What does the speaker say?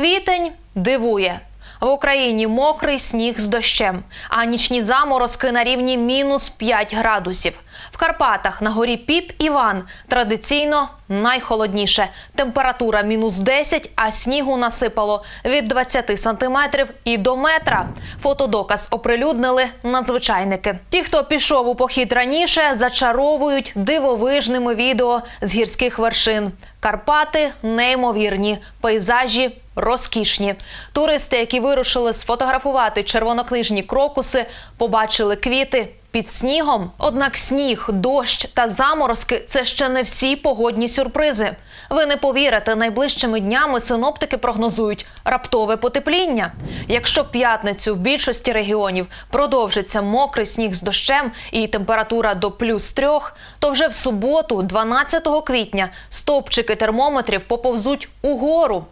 Квітень дивує. В Україні мокрий сніг з дощем, а нічні заморозки на рівні мінус 5 градусів. В Карпатах на горі Піп Іван традиційно найхолодніше. Температура мінус 10, а снігу насипало від 20 сантиметрів і до метра. Фотодоказ оприлюднили надзвичайники. Ті, хто пішов у похід раніше, зачаровують дивовижними відео з гірських вершин. Карпати неймовірні, пейзажі розкішні. Туристи, які вирушили сфотографувати червонокнижні крокуси, побачили квіти. Під снігом, однак сніг, дощ та заморозки це ще не всі погодні сюрпризи. Ви не повірите, найближчими днями синоптики прогнозують раптове потепління. Якщо в п'ятницю в більшості регіонів продовжиться мокрий сніг з дощем і температура до плюс трьох, то вже в суботу, 12 квітня, стовпчики термометрів поповзуть угору.